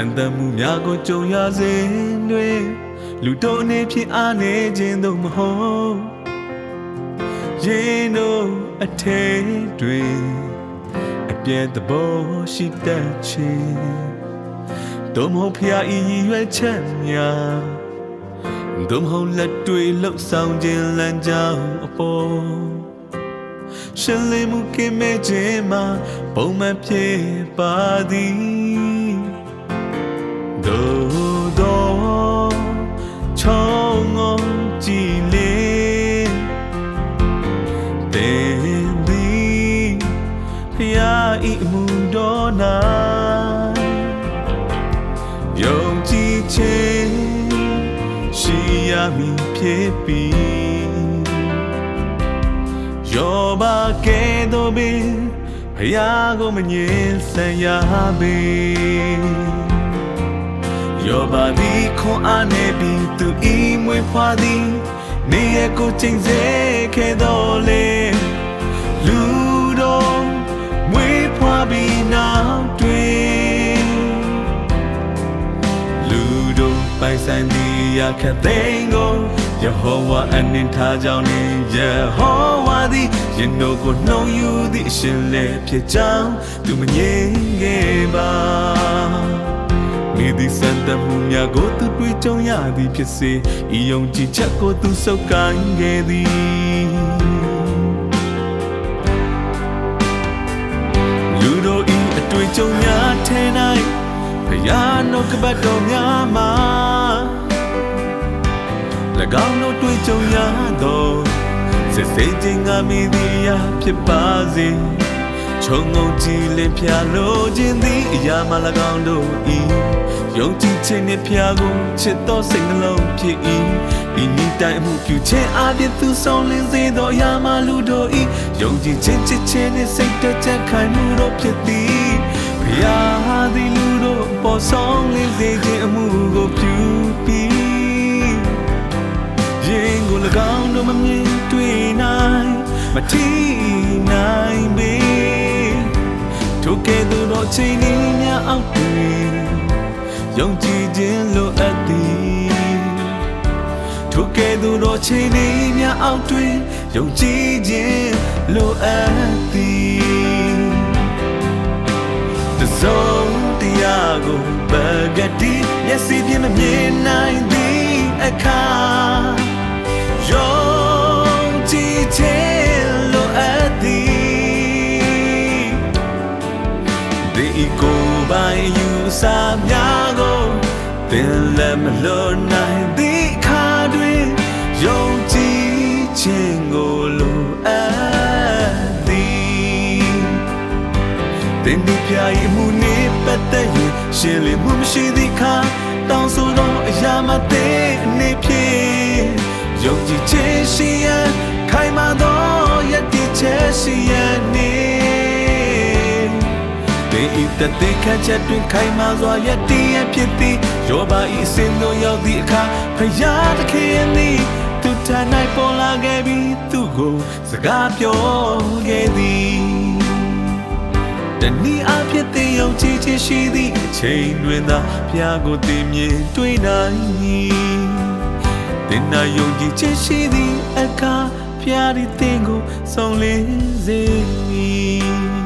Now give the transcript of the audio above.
န်တမှုများကိုကြုံရစဉ်တွင်လူတို့အနေဖြင့်အားနေခြင်းသို့မဟုတ်ရင်တို့အထဲတွင်အပြည့်သဘောရှိတတ်ခြင်းတို့မဟုတ်ဖျားဤရွယ်ချက်များတို့မဟုတ်လက်တွေလှုပ်ဆောင်ခြင်းလမ်းကြောင်းအပေါ်ရှင်လေးမှုကင်းမဲ့ခြင်းမှာပုံမှန်ဖြစ်ပါသည် ဒိုဒိုချောင်းငုံကြည်လေးတဲ့သည်ဖျားဤမှုတော်နာယုံကြည်ခြင်းရှိရမည်ဖြစ်ပြီးယောဘာကဲ့သို့ပင်ဖယားကိုမငြင်းဆန်ရပေ ယောဘာဒီခွန်အားနေပြီးသူဤမွေဖွာသည်နေရကိုချိန်စေခဲ့တော်လေလူတော်မွေဖွာပြီးနောက်တွင်လူတို့ပိုင်ဆိုင်သည်ရခတ်သိမ်းကိုယေဟောဝါအနှင်ထားကြောင်းနေယေဟောဝါသည်ရင်တို့ကိုနှုံယူသည့်အရှင်လည်းဖြစ်ကြောင်းသူမငြင်းခဲ့ပါမိဒီ စန္ဒမှုများကိုသူတွေ့ကြုံရသည်ဖြစ်စေဤယုံကြည်ချက်ကိုသူစုပ်ကိုင်းခဲ့သည်လူတို့ဤအတွေ့အကြုံများထဲ၌ဖယားနှုတ်ကပတ်တော်များမှာ၎င်းတို့တွေ့ကြုံရသောစစ်စေးခြင်းငါမိသည်ရာဖြစ်ပါစေခြုံငုံကြည်လင်ဖျားလို့ခြင်းသည်အရာမှ၎င်းတို့ဤ ယုံကြည်ခြင်းနှင့်ဖျားကိုချစ်သောစိတ်နှလုံးဖြစ်၏ဤနိတိုင်းမှုပြုခြင်းအပြင်သူဆောင်လင်းစေသောအရာမှလူတို့ဤယုံကြည်ခြင်းချစ်ခြင်းနှင့်စိတ်တချက်ခိုင်မှုတို့ဖြစ်သည်ဖျားသည်လူတို့ပေါ်ဆောင်လင်းစေခြင်းအမှုကိုပြုပြီးရင်ကို၎င်းတို့မမြင်တွေ့နိုင်မထီနိုင်ပေထိုကဲ့သို့သောချိန်လေးများအောက်တွင် ယုံကြည်ခြင်းလိုအပ်သည်ထိုကဲ့သို့သောချိန်လေးများအောက်တွင်ယုံကြည်ခြင်းလိုအပ်သည်တစုံတရားကိုပကတိမျက်စိဖြင့်မမြင်နိုင်သည်အခါ ဒီကိုပိုင်ယူစားများကိုသင်လည်းမလွန်နိုင်သည်အခါတွင်ယုံကြည်ခြင်းကိုလိုအပ်သည်တင်ဒီပြာဤမှုနေပတ်သက်ရင်ရှင်လီမှုမရှိသည့်အခါတောင်းဆိုသောအရာမသေးအနေဖြင့်ယုံကြည်ခြင်းရှိရန်ခိုင်မာသောယက်တည်ချက်ရှိရ န်နေတေဤတတဲ့ခချက်တွင်ခိုင်မာစွာယက်တည်ရန်ဖြစ်သည်ယောဘဤအစဉ်တို့ရောက်သည့်အခါဖယားသခင်သည်သူထ၌ပေါ်လာခဲ့ပြီးသူကိုစကားပြောခဲ့သည်တနည်းအားဖြင့်သင်ယုံကြည်ခြင်းရှိသည့်အချိန်တွင်သာဖျားကိုသိမြင်တွေ့နိုင်သင်နာယုံကြည်ခြင်းရှိသည့်အခါဖျားဒီသင်ကိုဆုံးလင်းစေမည်